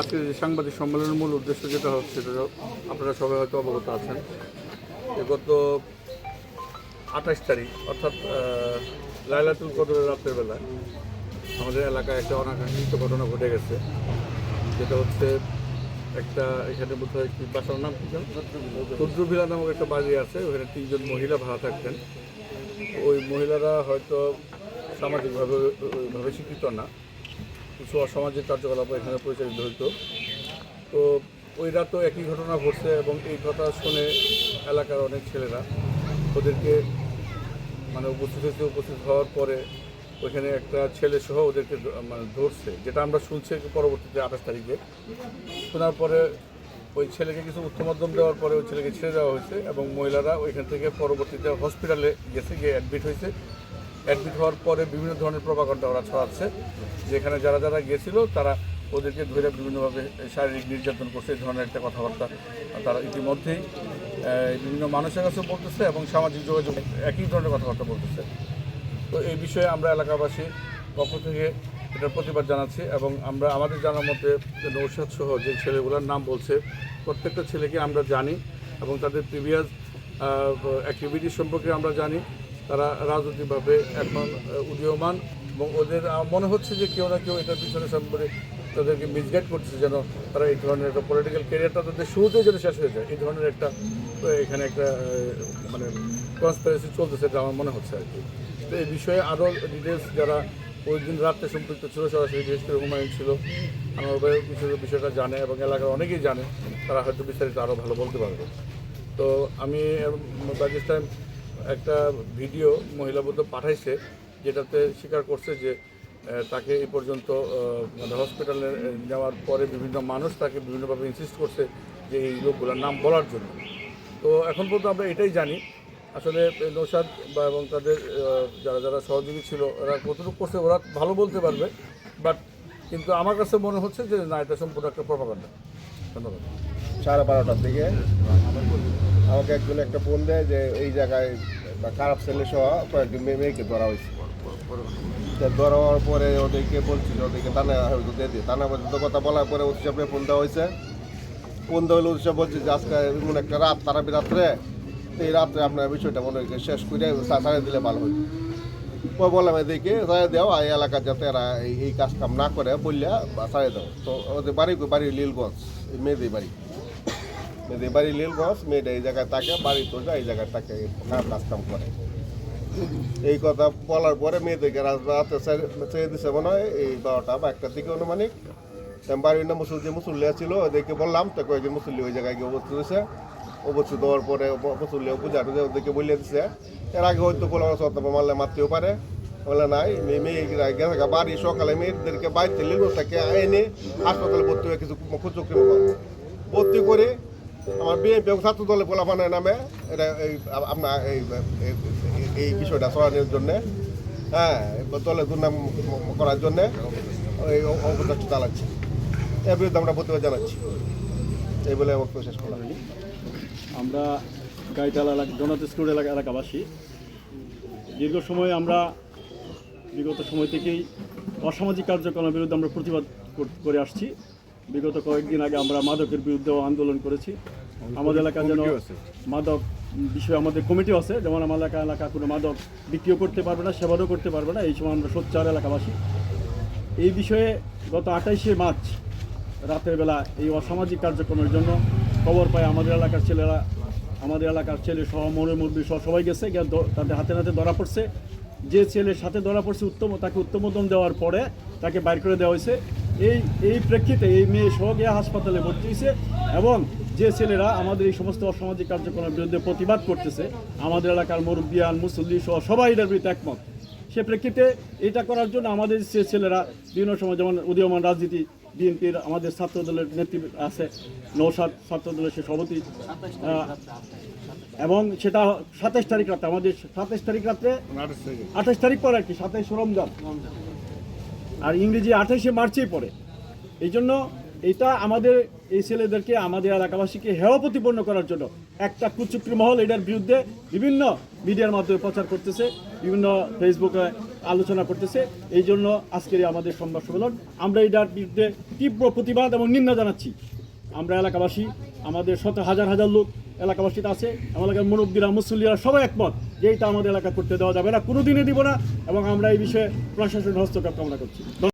আজকের যে সাংবাদিক সম্মেলনের মূল উদ্দেশ্য যেটা হচ্ছে, সেটা আপনারা সবাই হয়তো অবগত আছেন যে গত আঠাশ তারিখ, অর্থাৎ লাইলাতুল কদরের রাতের বেলায় আমাদের এলাকায় একটা অনাকাঙ্ক্ষিত ঘটনা ঘটে গেছে। যেটা হচ্ছে একটা, এখানে বোধ হয় বাসার নাম কি রুদ্রভিলা নামক একটা বাড়ি আছে, ওখানে তিনজন মহিলা ভাড়া থাকতেন। ওই মহিলারা হয়তো সামাজিকভাবে, ওইভাবে স্বীকৃত না। কিছু অসামাজিক কার্যকলাপ এখানে পরিচালিত হতো তো ওই রাতও একই ঘটনা ঘটছে এবং এই কথা শুনে এলাকার অনেক ছেলেরা ওদেরকে মানে উপস্থিত হয়েছে, উপস্থিত হওয়ার পরে ওইখানে একটা ছেলে সহ ওদেরকে মানে ধরছে, যেটা আমরা শুনছি পরবর্তীতে আঠাশ তারিখে। শোনার পরে ওই ছেলেকে কিছু উত্তমধ্যম দেওয়ার পরে ওই ছেলেকে ছেড়ে দেওয়া হয়েছে এবং মহিলারা ওইখান থেকে পরবর্তীতে হসপিটালে গেছে, গিয়ে অ্যাডমিট হয়েছে। অ্যাডমিট হওয়ার পরে বিভিন্ন ধরনের প্রভাকাণ্ডা ওরা ছড়াচ্ছে। যেখানে যারা যারা গেছিল, তারা ওদেরকে ধরে বিভিন্নভাবে শারীরিক নির্যাতন করছে, এই ধরনের একটা কথাবার্তা তারা ইতিমধ্যেই বিভিন্ন মানুষের কাছে বলতেছে এবং সামাজিক যোগাযোগ একই ধরনের কথাবার্তা বলতেছে। তো এই বিষয়ে আমরা এলাকাবাসী পক্ষ থেকে এটার প্রতিবাদ জানাচ্ছি এবং আমরা, আমাদের জানার মতে নৌসাদ সহ যে ছেলেগুলোর নাম বলছে, প্রত্যেকটা ছেলেকে আমরা জানি এবং তাদের প্রিভিয়াস অ্যাক্টিভিটি সম্পর্কে আমরা জানি। তারা রাজনৈতিকভাবে এখন উদীয়মান এবং ওদের মনে হচ্ছে যে কেউ না কেউ এটার পিছনে সম্পর্কে তাদেরকে মিসগাইড করছে যেন তারা এই ধরনের একটা পলিটিক্যাল ক্যারিয়ারটা তাদের শুরুতেই যেন শেষ হয়ে যায়। এই ধরনের একটা এখানে একটা মানে কনস্পিরেসি চলতেছে এটা আমার মনে হচ্ছে আর কি। তো এই বিষয়ে আরও ডিটেলস যারা ওই দিন রাত্রে সম্পৃক্ত ছিল, সরাসরি বিশেষ করে হুমায়ুন ছিল, আমার কিছু বিষয়টা জানে এবং এলাকার অনেকেই জানে, তারা হয়তো বিস্তারিত আরও ভালো বলতে পারবে। তো আমি দিস টাইম একটা ভিডিও মহিলা বলতে পাঠাইছে যেটাতে স্বীকার করছে যে তাকে এই পর্যন্ত মানে হসপিটালে নেওয়ার পরে বিভিন্ন মানুষ তাকে বিভিন্নভাবে ইনসিস্ট করছে যে এই লোকগুলোর নাম বলার জন্য। তো এখন পর্যন্ত আমরা এটাই জানি। আসলে নৌসাদ বা এবং তাদের যারা যারা সহযোগী ছিল, ওরা কতটুকু করছে ওরা ভালো বলতে পারবে। বাট কিন্তু আমার কাছে মনে হচ্ছে যে না, এটা সম্পূর্ণ একটা প্রভাকাণ্ডা ধন্যবাদ। সাড়ে বারোটার দিকে। আমাকে একজন একটা ফোন দেয় যে, এই জায়গায় খারাপ ছেলে সহ কয়েকজন মেয়ে, মেয়েকে ধরা হয়েছে। ধরা হওয়ার পরে ওদেরকে বলছিল ওদেরকে টানা হয়তো দিয়ে দিয়ে টানা পর্যন্ত কথা বলার পরে উৎসবে ফোন দেওয়া হয়েছে। ফোন দেওয়া হলে উৎসব বলছে যে, আজকে এমন একটা রাত, তারাবি রাত্রে, এই রাত্রে আপনার বিষয়টা মনে হয় শেষ করে সাড়ে দিলে ভালো হয়। পরে বললাম এদিকে সাড়ে দেও, এই এলাকার যাতে এরা এই- কাজ কাম না করে বললে সাড়ে দাও। তো ওদের বাড়ি বাড়ি লীলগঞ্জ মেয়েদের বাড়ি। মেয়েদের বাড়ি লীলগঞ্জ মেয়েটা এই জায়গায় থাকে, বাড়ি তো যায়, এই জায়গায় খারাপ কাজ কাম করে। এই কথা বলার পরে মেয়েদেরকে রাত ছেড়ে- দিছে মনে হয়, এই বারোটা বা একটার দিকে অনুমানিক। বাড়ির নাম মুসুল যে মুসল্লিয়া ছিল, ওদেরকে বললাম, তো কয়েকজন মুসল্লি ওই জায়গায় গিয়ে অবস্থিত হয়েছে। অবস্থিত দেওয়ার পরে মুসল্লিয়া পূজা টুজা ওদেরকে বলে দিছে। এর আগে হয়তো কোনো সত্য মারলে মারতেও পারে, বলে নাই। মেয়ে মেয়ে গেছে গা বাড়ি সকালে মেয়েদেরকে বাড়িতে লিলো তাকে এনে হাসপাতালে ভর্তি হয়ে কিছু খুচুকি ভর্তি করে আমার বিএনপি এবং ছাত্র দলের পোলাপানের নামে, এটা এই আপনার এই, এই- বিষয়টা ছড়ানোর জন্যে হ্যাঁ দলের দুর্নাম করার জন্যে এই অ- অপপ্রচার চালাচ্ছে। এর বিরুদ্ধে আমরা প্রতিবাদ জানাচ্ছি। এই বলে বক্তব্য শেষ করলাম। আমরা গাইতাল এলাকা জনাত স্কুল এলাকা এলাকাবাসী। দীর্ঘ সময় আমরা বিগত সময় থেকেই অসামাজিক কার্যক্রমের বিরুদ্ধে আমরা প্রতিবাদ করে আসছি। বিগত কয়েকদিন আগে আমরা মাদকের বিরুদ্ধেও আন্দোলন করেছি। আমাদের এলাকা যেন মাদক বিষয়ে আমাদের কমিটিও আছে। যেমন আমার এলাকা এলাকা কোনো মাদক বিক্রিও করতে পারবে না সেবারও করতে পারবে না। এই সময় আমরা সোচ্চার এলাকাবাসী। এই বিষয়ে গত আঠাইশে মার্চ রাতের বেলা এই অসামাজিক কার্যক্রমের জন্য খবর পায় আমাদের এলাকার ছেলেরা আমাদের এলাকার ছেলে সহ মনের মুরব্বী সহ সবাই গেছে। তাদের হাতে নাতে ধরা পড়ছে। যে ছেলের সাথে ধরা পড়ছে উত্তম তাকে উত্তমোদন দেওয়ার পরে তাকে বাইর করে দেওয়া হয়েছে। এই এই প্রেক্ষিতে এই মেয়ে সহ গিয়ে হাসপাতালে ভর্তি হয়েছে এবং যে ছেলেরা আমাদের এই সমস্ত অসামাজিক কার্যক্রমের বিরুদ্ধে প্রতিবাদ করতেছে আমাদের এলাকার মুরব্বিয়ান মুসল্লি সহ সবাই এটার বিরুদ্ধে একমত। সে প্রেক্ষিতে এটা করার জন্য আমাদের যে ছেলেরা বিভিন্ন সময় যেমন উদীয়মান রাজনীতি বিএনপির আমাদের ছাত্র দলের নেতৃত্ব আছে নৌসাদ ছাত্র দলের সে সভাপতি এবং সেটা সাতাইশ তারিখ রাতে আমাদের সাতাইশ তারিখ রাতে আঠাশ আঠাশ তারিখ পরে আর কি সাতাইশ রমজান। আর ইংরেজি আঠাইশে মার্চেই পড়ে। এই জন্য এটা আমাদের এই ছেলেদেরকে, আমাদের এলাকাবাসীকে হেয় প্রতিপন্ন করার জন্য একটা কুচুক্রি মহল এটার বিরুদ্ধে বিভিন্ন মিডিয়ার মাধ্যমে প্রচার করতেছে, বিভিন্ন ফেসবুকে আলোচনা করতেছে। এই জন্য আজকের আমাদের সংবাদ সম্মেলন, আমরা এটার বিরুদ্ধে তীব্র প্রতিবাদ এবং নিন্দা জানাচ্ছি। আমরা এলাকাবাসী, আমাদের শত হাজার হাজার লোক এলাকাবাসীতে আছে এলাকার মুরব্বীরা, মুসল্লিরা সবাই একমত। যে এটা আমাদের এলাকা করতে দেওয়া যাবে না, কোনোদিনই দিব না, এবং আমরা এই বিষয়ে প্রশাসনের হস্তক্ষেপ কামনা করছি।